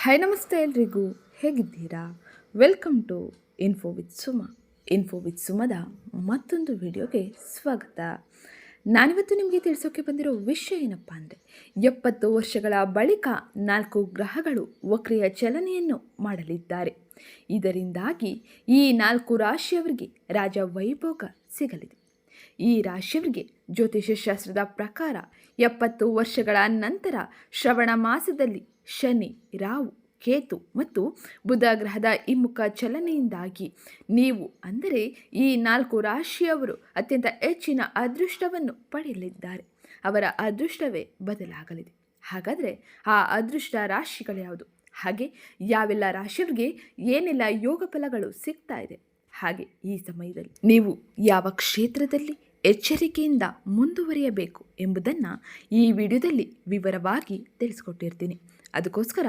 Hi ನಮಸ್ತೆ ಎಲ್ರಿಗೂ. ಹೇಗಿದ್ದೀರಾ? Welcome to info with Suma info with ಸುಮದ ಮತ್ತೊಂದು ವಿಡಿಯೋಗೆ ಸ್ವಾಗತ. ನಾನಿವತ್ತು ನಿಮಗೆ ತಿಳಿಸೋಕೆ ಬಂದಿರೋ ವಿಷಯ ಏನಪ್ಪ ಅಂದರೆ, ಎಪ್ಪತ್ತು ವರ್ಷಗಳ ಬಳಿಕ ನಾಲ್ಕು ಗ್ರಹಗಳು ವಕ್ರಿಯ ಚಲನೆಯನ್ನು ಮಾಡಲಿದ್ದಾರೆ. ಇದರಿಂದಾಗಿ ಈ ನಾಲ್ಕು ರಾಶಿಯವರಿಗೆ ರಾಜ ವೈಭೋಗ ಸಿಗಲಿದೆ. ಈ ರಾಶಿಯವರಿಗೆ ಜ್ಯೋತಿಷ್ಯ ಶಾಸ್ತ್ರದ ಪ್ರಕಾರ ಎಪ್ಪತ್ತು ವರ್ಷಗಳ ನಂತರ ಶ್ರವಣ ಮಾಸದಲ್ಲಿ ಶನಿ ರಾವು ಕೇತು ಮತ್ತು ಬುಧ ಗ್ರಹದ ಹಿಮ್ಮುಖ ಚಲನೆಯಿಂದಾಗಿ ನೀವು ಅಂದರೆ ಈ ನಾಲ್ಕು ರಾಶಿಯವರು ಅತ್ಯಂತ ಹೆಚ್ಚಿನ ಅದೃಷ್ಟವನ್ನು ಪಡೆಯಲಿದ್ದಾರೆ. ಅವರ ಅದೃಷ್ಟವೇ ಬದಲಾಗಲಿದೆ. ಹಾಗಾದರೆ ಆ ಅದೃಷ್ಟ ರಾಶಿಗಳು ಯಾವುದು? ಹಾಗೆ ಯಾವೆಲ್ಲ ರಾಶಿಗಳಿಗೆ ಏನೆಲ್ಲ ಯೋಗ ಫಲಗಳು ಸಿಗ್ತಾ ಇದೆ? ಹಾಗೆ ಈ ಸಮಯದಲ್ಲಿ ನೀವು ಯಾವ ಕ್ಷೇತ್ರದಲ್ಲಿ ಎಚ್ಚರಿಕೆಯಿಂದ ಮುಂದುವರಿಯಬೇಕು ಎಂಬುದನ್ನು ಈ ವಿಡಿಯೋದಲ್ಲಿ ವಿವರವಾಗಿ ತಿಳಿಸ್ಕೊಟ್ಟಿರ್ತೀನಿ. ಅದಕ್ಕೋಸ್ಕರ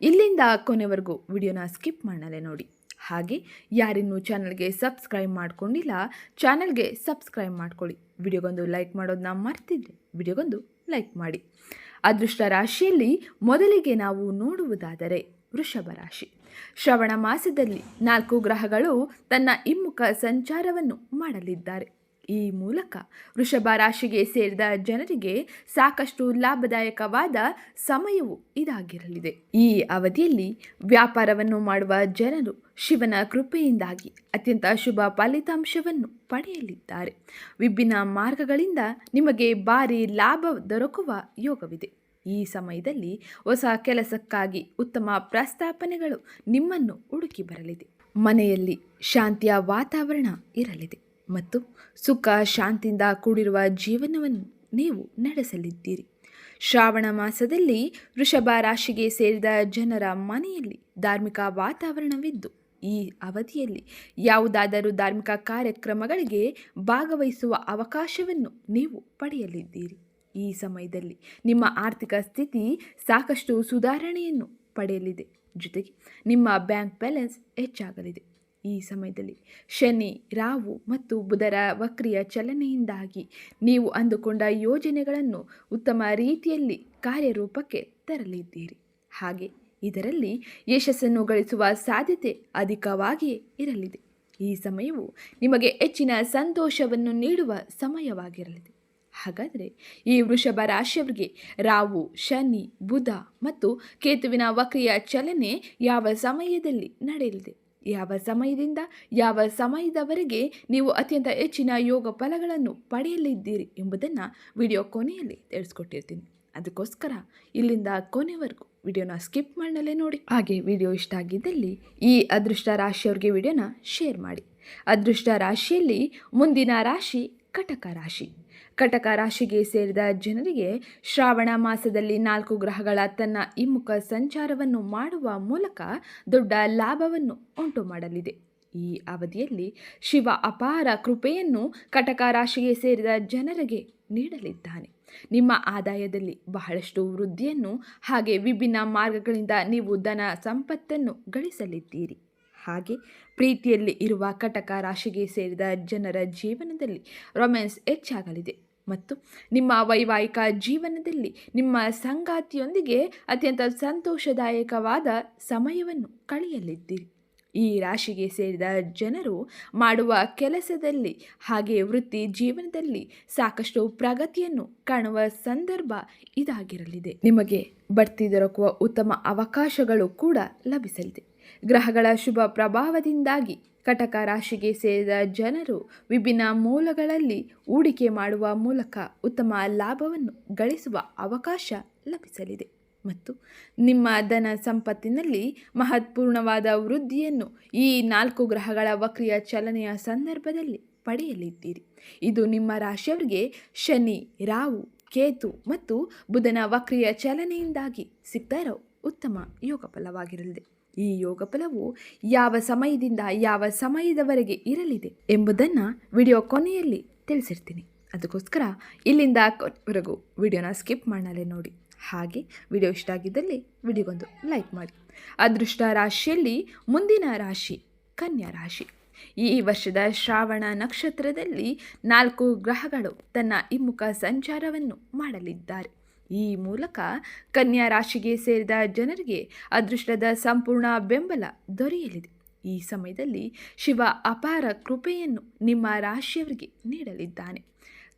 ಇಲ್ಲಿಂದ ಕೊನೆವರೆಗೂ ವಿಡಿಯೋನ ಸ್ಕಿಪ್ ಮಾಡಲೇ ನೋಡಿ. ಹಾಗೆ ಯಾರಿನ್ನೂ ಚಾನಲ್ಗೆ ಸಬ್ಸ್ಕ್ರೈಬ್ ಮಾಡ್ಕೊಂಡಿಲ್ಲ, ಚಾನಲ್ಗೆ ಸಬ್ಸ್ಕ್ರೈಬ್ ಮಾಡ್ಕೊಳ್ಳಿ. ವಿಡಿಯೋಗೊಂದು ಲೈಕ್ ಮಾಡೋದನ್ನ ಮರ್ತಿದ್ರೆ ವಿಡಿಯೋಗೊಂದು ಲೈಕ್ ಮಾಡಿ. ಅದೃಷ್ಟ ರಾಶಿಯಲ್ಲಿ ಮೊದಲಿಗೆ ನಾವು ನೋಡುವುದಾದರೆ ವೃಷಭ ರಾಶಿ. ಶ್ರವಣ ಮಾಸದಲ್ಲಿ ನಾಲ್ಕು ಗ್ರಹಗಳು ತನ್ನ ಹಿಮ್ಮುಖ ಸಂಚಾರವನ್ನು ಮಾಡಲಿದ್ದಾರೆ. ಈ ಮೂಲಕ ವೃಷಭ ರಾಶಿಗೆ ಸೇರಿದ ಜನರಿಗೆ ಸಾಕಷ್ಟು ಲಾಭದಾಯಕವಾದ ಸಮಯವು ಇದಾಗಿರಲಿದೆ. ಈ ಅವಧಿಯಲ್ಲಿ ವ್ಯಾಪಾರವನ್ನು ಮಾಡುವ ಜನರು ಶಿವನ ಕೃಪೆಯಿಂದಾಗಿ ಅತ್ಯಂತ ಶುಭ ಫಲಿತಾಂಶವನ್ನು ಪಡೆಯಲಿದ್ದಾರೆ. ವಿಭಿನ್ನ ಮಾರ್ಗಗಳಿಂದ ನಿಮಗೆ ಭಾರಿ ಲಾಭ ದೊರಕುವ ಯೋಗವಿದೆ. ಈ ಸಮಯದಲ್ಲಿ ಹೊಸ ಕೆಲಸಕ್ಕಾಗಿ ಉತ್ತಮ ಪ್ರಸ್ತಾಪನೆಗಳು ನಿಮ್ಮನ್ನು ಹುಡುಕಿ ಬರಲಿದೆ. ಮನೆಯಲ್ಲಿ ಶಾಂತಿಯ ವಾತಾವರಣ ಇರಲಿದೆ. ಮತ್ತು ಸುಖ ಶಾಂತಿಯಿಂದ ಕೂಡಿರುವ ಜೀವನವನ್ನು ನೀವು ನಡೆಸಲಿದ್ದೀರಿ. ಶ್ರಾವಣ ಮಾಸದಲ್ಲಿ ವೃಷಭ ರಾಶಿಗೆ ಸೇರಿದ ಜನರ ಮನೆಯಲ್ಲಿ ಧಾರ್ಮಿಕ ವಾತಾವರಣವಿದ್ದು, ಈ ಅವಧಿಯಲ್ಲಿ ಯಾವುದಾದರೂ ಧಾರ್ಮಿಕ ಕಾರ್ಯಕ್ರಮಗಳಿಗೆ ಭಾಗವಹಿಸುವ ಅವಕಾಶವನ್ನು ನೀವು ಪಡೆಯಲಿದ್ದೀರಿ. ಈ ಸಮಯದಲ್ಲಿ ನಿಮ್ಮ ಆರ್ಥಿಕ ಸ್ಥಿತಿ ಸಾಕಷ್ಟು ಸುಧಾರಣೆಯನ್ನು ಪಡೆಯಲಿದೆ. ಜೊತೆಗೆ ನಿಮ್ಮ ಬ್ಯಾಂಕ್ ಬ್ಯಾಲೆನ್ಸ್ ಹೆಚ್ಚಾಗಲಿದೆ. ಈ ಸಮಯದಲ್ಲಿ. ಶನಿ ರಾವು ಮತ್ತು ಬುಧರ ವಕ್ರಿಯ ಚಲನೆಯಿಂದಾಗಿ ನೀವು ಅಂದುಕೊಂಡ ಯೋಜನೆಗಳನ್ನು ಉತ್ತಮ ರೀತಿಯಲ್ಲಿ ಕಾರ್ಯರೂಪಕ್ಕೆ ತರಲಿದ್ದೀರಿ. ಹಾಗೆ ಇದರಲ್ಲಿ ಯಶಸ್ಸನ್ನು ಗಳಿಸುವ ಸಾಧ್ಯತೆ ಅಧಿಕವಾಗಿಯೇ ಇರಲಿದೆ. ಈ ಸಮಯವು ನಿಮಗೆ ಹೆಚ್ಚಿನ ಸಂತೋಷವನ್ನು ನೀಡುವ ಸಮಯವಾಗಿರಲಿದೆ. ಹಾಗಾದರೆ ಈ ವೃಷಭ ರಾಶಿಯವರಿಗೆ ರಾವು ಶನಿ, ಬುಧ ಮತ್ತು ಕೇತುವಿನ ವಕ್ರಿಯ ಚಲನೆ ಯಾವ ಸಮಯದಲ್ಲಿ ನಡೆಯಲಿದೆ? ಯಾವ ಸಮಯದಿಂದ ಯಾವ ಸಮಯದವರೆಗೆ ನೀವು ಅತ್ಯಂತ ಹೆಚ್ಚಿನ ಯೋಗ ಫಲಗಳನ್ನು ಪಡೆಯಲಿದ್ದೀರಿ ಎಂಬುದನ್ನು ವಿಡಿಯೋ ಕೊನೆಯಲ್ಲಿ ತಿಳಿಸ್ಕೊಟ್ಟಿರ್ತೀನಿ. ಅದಕ್ಕೋಸ್ಕರ ಇಲ್ಲಿಂದ ಕೊನೆವರೆಗೂ ವಿಡಿಯೋನ ಸ್ಕಿಪ್ ಮಾಡಲೇ ನೋಡಿ. ಹಾಗೆ ವಿಡಿಯೋ ಇಷ್ಟ ಆಗಿದ್ದಲ್ಲಿ ಈ ಅದೃಷ್ಟ ರಾಶಿಯವ್ರಿಗೆ ವಿಡಿಯೋನ ಶೇರ್ ಮಾಡಿ. ಅದೃಷ್ಟ ರಾಶಿಯಲ್ಲಿ ಮುಂದಿನ ರಾಶಿ ಕಟಕ ರಾಶಿ. ಕಟಕ ರಾಶಿಗೆ ಸೇರಿದ ಜನರಿಗೆ ಶ್ರಾವಣ ಮಾಸದಲ್ಲಿ ನಾಲ್ಕು ಗ್ರಹಗಳ ತನ್ನ ಇಮ್ಮುಖ ಸಂಚಾರವನ್ನು ಮಾಡುವ ಮೂಲಕ ದೊಡ್ಡ ಲಾಭವನ್ನು ಉಂಟು ಮಾಡಲಿದೆ. ಈ ಅವಧಿಯಲ್ಲಿ ಶಿವ ಅಪಾರ ಕೃಪೆಯನ್ನು ಕಟಕ ರಾಶಿಗೆ ಸೇರಿದ ಜನರಿಗೆ ನೀಡಲಿದ್ದಾನೆ. ನಿಮ್ಮ ಆದಾಯದಲ್ಲಿ ಬಹಳಷ್ಟು ವೃದ್ಧಿಯನ್ನು ಹಾಗೆ ವಿಭಿನ್ನ ಮಾರ್ಗಗಳಿಂದ ನೀವು ಧನ ಸಂಪತ್ತನ್ನು ಗಳಿಸಲಿದ್ದೀರಿ. ಹಾಗೆ ಪ್ರೀತಿಯಲ್ಲಿ ಇರುವ ಕಟಕ ರಾಶಿಗೆ ಸೇರಿದ ಜನರ ಜೀವನದಲ್ಲಿ ರೊಮ್ಯಾನ್ಸ್ ಹೆಚ್ಚಾಗಲಿದೆ. ಮತ್ತು ನಿಮ್ಮ ವೈವಾಹಿಕ ಜೀವನದಲ್ಲಿ ನಿಮ್ಮ ಸಂಗಾತಿಯೊಂದಿಗೆ ಅತ್ಯಂತ ಸಂತೋಷದಾಯಕವಾದ ಸಮಯವನ್ನು ಕಳೆಯಲಿದ್ದೀರಿ. ಈ ರಾಶಿಗೆ ಸೇರಿದ ಜನರು ಮಾಡುವ ಕೆಲಸದಲ್ಲಿ ಹಾಗೆ ವೃತ್ತಿ ಜೀವನದಲ್ಲಿ ಸಾಕಷ್ಟು ಪ್ರಗತಿಯನ್ನು ಕಾಣುವ ಸಂದರ್ಭ ಇದಾಗಿರಲಿದೆ. ನಿಮಗೆ ಬಡ್ತಿ ದೊರಕುವ ಉತ್ತಮ ಅವಕಾಶಗಳು ಕೂಡ ಲಭಿಸಲಿದೆ. ಗ್ರಹಗಳ ಶುಭ ಪ್ರಭಾವದಿಂದಾಗಿ ಕಟಕ ರಾಶಿಗೆ ಸೇರಿದ ಜನರು ವಿಭಿನ್ನ ಮೂಲಗಳಲ್ಲಿ ಹೂಡಿಕೆ ಮಾಡುವ ಮೂಲಕ ಉತ್ತಮ ಲಾಭವನ್ನು ಗಳಿಸುವ ಅವಕಾಶ ಲಭಿಸಲಿದೆ. ಮತ್ತು ನಿಮ್ಮ ಧನ ಸಂಪತ್ತಿನಲ್ಲಿ ಮಹತ್ವಪೂರ್ಣವಾದ ವೃದ್ಧಿಯನ್ನು ಈ ನಾಲ್ಕು ಗ್ರಹಗಳ ವಕ್ರಿಯ ಚಲನೆಯ ಸಂದರ್ಭದಲ್ಲಿ ಪಡೆಯಲಿದ್ದೀರಿ. ಇದು ನಿಮ್ಮ ರಾಶಿಯವರಿಗೆ ಶನಿ ರಾವು ಕೇತು ಮತ್ತು ಬುಧನ ವಕ್ರಿಯ ಚಲನೆಯಿಂದಾಗಿ ಸಿಗ್ತಾ ಇರೋ ಉತ್ತಮ ಯೋಗ ಫಲವಾಗಿರಲಿದೆ ಈ ಯೋಗ ಫಲವು ಯಾವ ಸಮಯದಿಂದ ಯಾವ ಸಮಯದವರೆಗೆ ಇರಲಿದೆ ಎಂಬುದನ್ನು ವಿಡಿಯೋ ಕೊನೆಯಲ್ಲಿ ತಿಳಿಸಿರ್ತೀನಿ. ಅದಕ್ಕೋಸ್ಕರ ಇಲ್ಲಿಂದ ಕೊನೆವರೆಗೂ ವಿಡಿಯೋನ ಸ್ಕಿಪ್ ಮಾಡಲೇ ನೋಡಿ. ಹಾಗೆ ವಿಡಿಯೋ ಇಷ್ಟ ಆಗಿದ್ದಲ್ಲಿ ವಿಡಿಯೋಗೊಂದು ಲೈಕ್ ಮಾಡಿ. ಅದೃಷ್ಟ ರಾಶಿಯಲ್ಲಿ ಮುಂದಿನ ರಾಶಿ, ಕನ್ಯಾ ರಾಶಿ. ಈ ವರ್ಷದ ಶ್ರಾವಣ ನಕ್ಷತ್ರದಲ್ಲಿ ನಾಲ್ಕು ಗ್ರಹಗಳು ತನ್ನ ಹಿಮ್ಮುಖ ಸಂಚಾರವನ್ನು ಮಾಡಲಿದ್ದಾರೆ. ಈ ಮೂಲಕ ಕನ್ಯಾ ರಾಶಿಗೆ ಸೇರಿದ ಜನರಿಗೆ ಅದೃಷ್ಟದ ಸಂಪೂರ್ಣ ಬೆಂಬಲ ದೊರೆಯಲಿದೆ. ಈ ಸಮಯದಲ್ಲಿ ಶಿವ ಅಪಾರ ಕೃಪೆಯನ್ನು ನಿಮ್ಮ ರಾಶಿಯವರಿಗೆ ನೀಡಲಿದ್ದಾನೆ.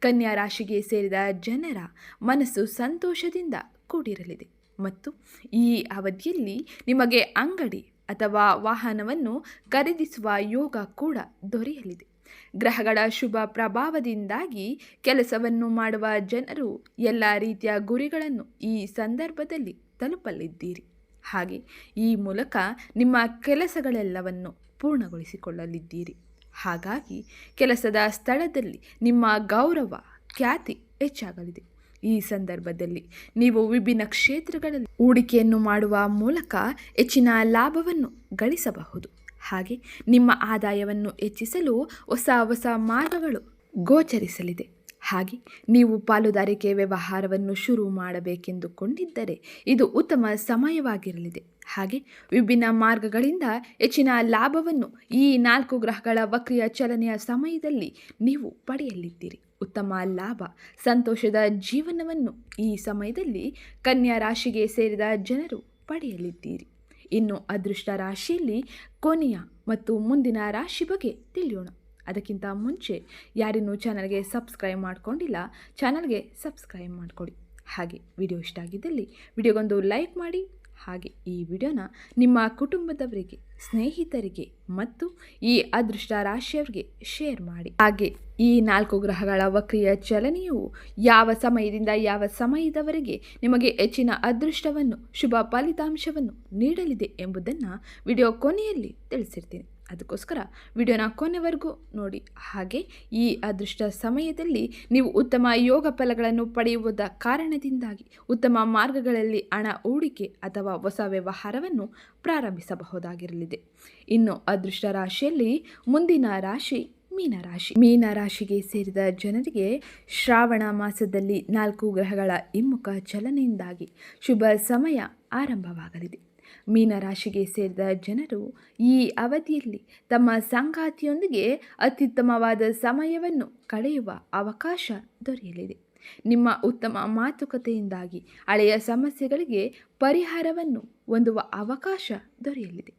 ಕನ್ಯಾ ರಾಶಿಗೆ ಸೇರಿದ ಜನರ ಮನಸ್ಸು ಸಂತೋಷದಿಂದ ಕೂಡಿರಲಿದೆ. ಮತ್ತು ಈ ಅವಧಿಯಲ್ಲಿ ನಿಮಗೆ ಅಂಗಡಿ ಅಥವಾ ವಾಹನವನ್ನು ಖರೀದಿಸುವ ಯೋಗ ಕೂಡ ದೊರೆಯಲಿದೆ. ಗ್ರಹಗಳ ಶುಭ ಪ್ರಭಾವದಿಂದಾಗಿ ಕೆಲಸವನ್ನು ಮಾಡುವ ಜನರು ಎಲ್ಲ ರೀತಿಯ ಗುರಿಗಳನ್ನು ಈ ಸಂದರ್ಭದಲ್ಲಿ ತಲುಪಲಿದ್ದೀರಿ. ಹಾಗೆ ಈ ಮೂಲಕ ನಿಮ್ಮ ಕೆಲಸಗಳೆಲ್ಲವನ್ನು ಪೂರ್ಣಗೊಳಿಸಿಕೊಳ್ಳಲಿದ್ದೀರಿ. ಹಾಗಾಗಿ ಕೆಲಸದ ಸ್ಥಳದಲ್ಲಿ ನಿಮ್ಮ ಗೌರವ, ಖ್ಯಾತಿ ಹೆಚ್ಚಾಗಲಿದೆ. ಈ ಸಂದರ್ಭದಲ್ಲಿ ನೀವು ವಿಭಿನ್ನ ಕ್ಷೇತ್ರಗಳಲ್ಲಿ ಹೂಡಿಕೆಯನ್ನು ಮಾಡುವ ಮೂಲಕ ಹೆಚ್ಚಿನ ಲಾಭವನ್ನು ಗಳಿಸಬಹುದು. ಹಾಗೆ ನಿಮ್ಮ ಆದಾಯವನ್ನು ಹೆಚ್ಚಿಸಲು ಹೊಸ ಹೊಸ ಮಾರ್ಗಗಳು ಗೋಚರಿಸಲಿದೆ. ಹಾಗೆ ನೀವು ಪಾಲುದಾರಿಕೆ ವ್ಯವಹಾರವನ್ನು ಶುರು ಮಾಡಬೇಕೆಂದುಕೊಂಡಿದ್ದರೆ ಇದು ಉತ್ತಮ ಸಮಯವಾಗಿರಲಿದೆ. ಹಾಗೆ ವಿಭಿನ್ನ ಮಾರ್ಗಗಳಿಂದ ಹೆಚ್ಚಿನ ಲಾಭವನ್ನು ಈ ನಾಲ್ಕು ಗ್ರಹಗಳ ವಕ್ರಿಯ ಚಲನೆಯ ಸಮಯದಲ್ಲಿ ನೀವು ಪಡೆಯಲಿದ್ದೀರಿ. ಉತ್ತಮ ಲಾಭ, ಸಂತೋಷದ ಜೀವನವನ್ನು ಈ ಸಮಯದಲ್ಲಿ ಕನ್ಯಾ ರಾಶಿಗೆ ಸೇರಿದ ಜನರು ಪಡೆಯಲಿದ್ದೀರಿ. ಇನ್ನು ಅದೃಷ್ಟ ರಾಶಿಯಲ್ಲಿ ಕೊನೆಯ ಮತ್ತು ಮುಂದಿನ ರಾಶಿ ಬಗ್ಗೆ ತಿಳಿಯೋಣ. ಅದಕ್ಕಿಂತ ಮುಂಚೆ ಯಾರಿನ್ನೂ ಚಾನಲ್ಗೆ ಸಬ್ಸ್ಕ್ರೈಬ್ ಮಾಡ್ಕೊಂಡಿಲ್ಲ, ಚಾನಲ್ಗೆ ಸಬ್ಸ್ಕ್ರೈಬ್ ಮಾಡಿಕೊಡಿ. ಹಾಗೆ ವಿಡಿಯೋ ಇಷ್ಟ ಆಗಿದ್ದಲ್ಲಿ ವಿಡಿಯೋಗೊಂದು ಲೈಕ್ ಮಾಡಿ ಹಾಗೆ ಈ ವಿಡಿಯೋನ ನಿಮ್ಮ ಕುಟುಂಬದವರಿಗೆ, ಸ್ನೇಹಿತರಿಗೆ ಮತ್ತು ಈ ಅದೃಷ್ಟ ರಾಶಿಯವರಿಗೆ ಶೇರ್ ಮಾಡಿ. ಹಾಗೆ ಈ ನಾಲ್ಕು ಗ್ರಹಗಳ ವಕ್ರಿಯ ಚಲನೆಯು ಯಾವ ಸಮಯದಿಂದ ಯಾವ ಸಮಯದವರೆಗೆ ನಿಮಗೆ ಹೆಚ್ಚಿನ ಅದೃಷ್ಟವನ್ನು, ಶುಭ ಫಲಿತಾಂಶವನ್ನು ನೀಡಲಿದೆ ಎಂಬುದನ್ನು ವಿಡಿಯೋ ಕೊನೆಯಲ್ಲಿ ತಿಳಿಸಿರ್ತೀನಿ. ಅದಕ್ಕೋಸ್ಕರ ವಿಡಿಯೋನ ಕೊನೆವರೆಗೂ ನೋಡಿ. ಹಾಗೆ ಈ ಅದೃಷ್ಟ ಸಮಯದಲ್ಲಿ ನೀವು ಉತ್ತಮ ಯೋಗ ಫಲಗಳನ್ನು ಪಡೆಯುವುದ ಕಾರಣದಿಂದಾಗಿ ಉತ್ತಮ ಮಾರ್ಗಗಳಲ್ಲಿ ಹಣ ಹೂಡಿಕೆ ಅಥವಾ ಹೊಸ ವ್ಯವಹಾರವನ್ನು ಪ್ರಾರಂಭಿಸಬಹುದಾಗಿರಲಿದೆ. ಇನ್ನು ಅದೃಷ್ಟ ರಾಶಿಯಲ್ಲಿ ಮುಂದಿನ ರಾಶಿ ಮೀನರಾಶಿ ಮೀನರಾಶಿಗೆ ಸೇರಿದ ಜನರಿಗೆ ಶ್ರಾವಣ ಮಾಸದಲ್ಲಿ ನಾಲ್ಕು ಗ್ರಹಗಳ ಹಿಮ್ಮುಖ ಚಲನೆಯಿಂದಾಗಿ ಶುಭ ಸಮಯ ಆರಂಭವಾಗಲಿದೆ. ಮೀನರಾಶಿಗೆ ಸೇರಿದ ಜನರು ಈ ಅವಧಿಯಲ್ಲಿ ತಮ್ಮ ಸಂಗಾತಿಯೊಂದಿಗೆ ಅತ್ಯುತ್ತಮವಾದ ಸಮಯವನ್ನು ಕಳೆಯುವ ಅವಕಾಶ ದೊರೆಯಲಿದೆ. ನಿಮ್ಮ ಉತ್ತಮ ಮಾತುಕತೆಯಿಂದಾಗಿ ಹಳೆಯ ಸಮಸ್ಯೆಗಳಿಗೆ ಪರಿಹಾರವನ್ನು ಹೊಂದುವ ಅವಕಾಶ ದೊರೆಯಲಿದೆ.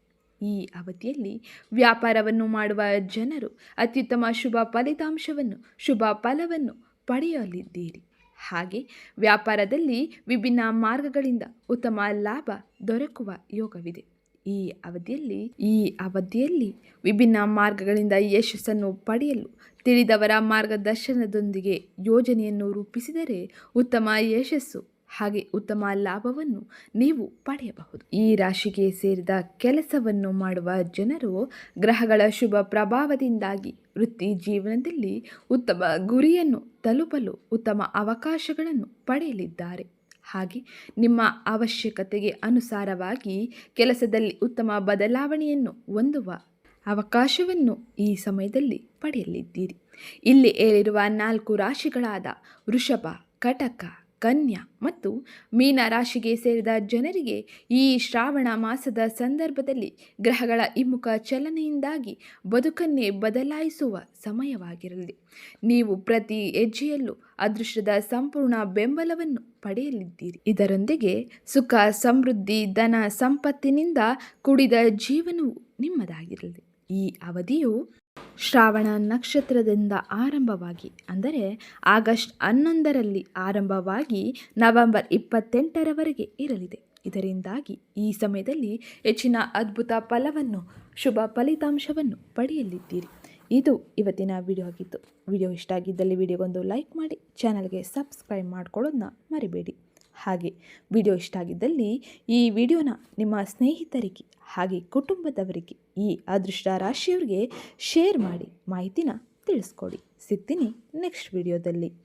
ಈ ಅವಧಿಯಲ್ಲಿ ವ್ಯಾಪಾರವನ್ನು ಮಾಡುವ ಜನರು ಅತ್ಯುತ್ತಮ ಶುಭ ಫಲಿತಾಂಶವನ್ನು, ಶುಭ ಫಲವನ್ನು ಪಡೆಯಲಿದ್ದೀರಿ. ಹಾಗೆ ವ್ಯಾಪಾರದಲ್ಲಿ ವಿಭಿನ್ನ ಮಾರ್ಗಗಳಿಂದ ಉತ್ತಮ ಲಾಭ ದೊರಕುವ ಯೋಗವಿದೆ. ಈ ಅವಧಿಯಲ್ಲಿ ಈ ಅವಧಿಯಲ್ಲಿ ವಿಭಿನ್ನ ಮಾರ್ಗಗಳಿಂದ ಯಶಸ್ಸನ್ನು ಪಡೆಯಲು ತಿಳಿದವರ ಮಾರ್ಗದರ್ಶನದೊಂದಿಗೆ ಯೋಜನೆಯನ್ನು ರೂಪಿಸಿದರೆ ಉತ್ತಮ ಯಶಸ್ಸು ಹಾಗೆ ಉತ್ತಮ ಲಾಭವನ್ನು ನೀವು ಪಡೆಯಬಹುದು. ಈ ರಾಶಿಗೆ ಸೇರಿದ ಕೆಲಸವನ್ನು ಮಾಡುವ ಜನರು ಗ್ರಹಗಳ ಶುಭ ಪ್ರಭಾವದಿಂದಾಗಿ ವೃತ್ತಿ ಜೀವನದಲ್ಲಿ ಉತ್ತಮ ಗುರಿಯನ್ನು ತಲುಪಲು ಉತ್ತಮ ಅವಕಾಶಗಳನ್ನು ಪಡೆಯಲಿದ್ದಾರೆ. ಹಾಗೆ ನಿಮ್ಮ ಅವಶ್ಯಕತೆಗೆ ಅನುಸಾರವಾಗಿ ಕೆಲಸದಲ್ಲಿ ಉತ್ತಮ ಬದಲಾವಣೆಯನ್ನು ಹೊಂದುವ ಅವಕಾಶವನ್ನು ಈ ಸಮಯದಲ್ಲಿ ಪಡೆಯಲಿದ್ದೀರಿ. ಇಲ್ಲಿ ಏಳಿರುವ ನಾಲ್ಕು ರಾಶಿಗಳಾದ ವೃಷಭ, ಕಟಕ ಕನ್ಯಾ ಮತ್ತು ಮೀನ ರಾಶಿಗೆ ಸೇರಿದ ಜನರಿಗೆ ಈ ಶ್ರಾವಣ ಮಾಸದ ಸಂದರ್ಭದಲ್ಲಿ ಗ್ರಹಗಳ ಇಮ್ಮುಖ ಚಲನೆಯಿಂದಾಗಿ ಬದುಕನ್ನೇ ಬದಲಾಯಿಸುವ ಸಮಯವಾಗಿರಲಿದೆ ನೀವು ಪ್ರತಿ ಹೆಜ್ಜೆಯಲ್ಲೂ ಅದೃಷ್ಟದ ಸಂಪೂರ್ಣ ಬೆಂಬಲವನ್ನು ಪಡೆಯಲಿದ್ದೀರಿ. ಇದರೊಂದಿಗೆ ಸುಖ, ಸಮೃದ್ಧಿ, ಧನ, ಸಂಪತ್ತಿನಿಂದ ಕೂಡಿದ ಜೀವನವು ನಿಮ್ಮದಾಗಿರಲಿದೆ ಈ ಅವಧಿಯು ಶ್ರಾವಣ ನಕ್ಷತ್ರದಿಂದ ಆರಂಭವಾಗಿ, ಅಂದರೆ ಆಗಸ್ಟ್ ಹನ್ನೊಂದರಲ್ಲಿ ಆರಂಭವಾಗಿ ನವೆಂಬರ್ ಇಪ್ಪತ್ತೆಂಟರವರೆಗೆ ಇರಲಿದೆ. ಇದರಿಂದಾಗಿ ಈ ಸಮಯದಲ್ಲಿ ಹೆಚ್ಚಿನ ಅದ್ಭುತ ಫಲವನ್ನು, ಶುಭ ಫಲಿತಾಂಶವನ್ನು ಪಡೆಯಲಿದ್ದೀರಿ. ಇದು ಇವತ್ತಿನ ವಿಡಿಯೋ ಆಗಿತ್ತು. ವಿಡಿಯೋ ಇಷ್ಟ ಆಗಿದ್ದಲ್ಲಿ ವಿಡಿಯೋಗೊಂದು ಲೈಕ್ ಮಾಡಿ ಚಾನಲ್ಗೆ ಸಬ್ಸ್ಕ್ರೈಬ್ ಮಾಡ್ಕೊಳ್ಳೋದನ್ನ ಮರಿಬೇಡಿ. ಹಾಗೆ ವಿಡಿಯೋ ಇಷ್ಟ ಆಗಿದ್ದಲ್ಲಿ ಈ ವಿಡಿಯೋನ ನಿಮ್ಮ ಸ್ನೇಹಿತರಿಗೆ ಹಾಗೆ ಕುಟುಂಬದವರಿಗೆ ಈ ಅದೃಷ್ಟ ರಾಶಿಯವರಿಗೆ ಶೇರ್ ಮಾಡಿ ಮಾಹಿತಿನ ತಿಳಿಸ್ಕೊಡಿ. ಸಿಗ್ತೀನಿ ನೆಕ್ಸ್ಟ್ ವಿಡಿಯೋದಲ್ಲಿ.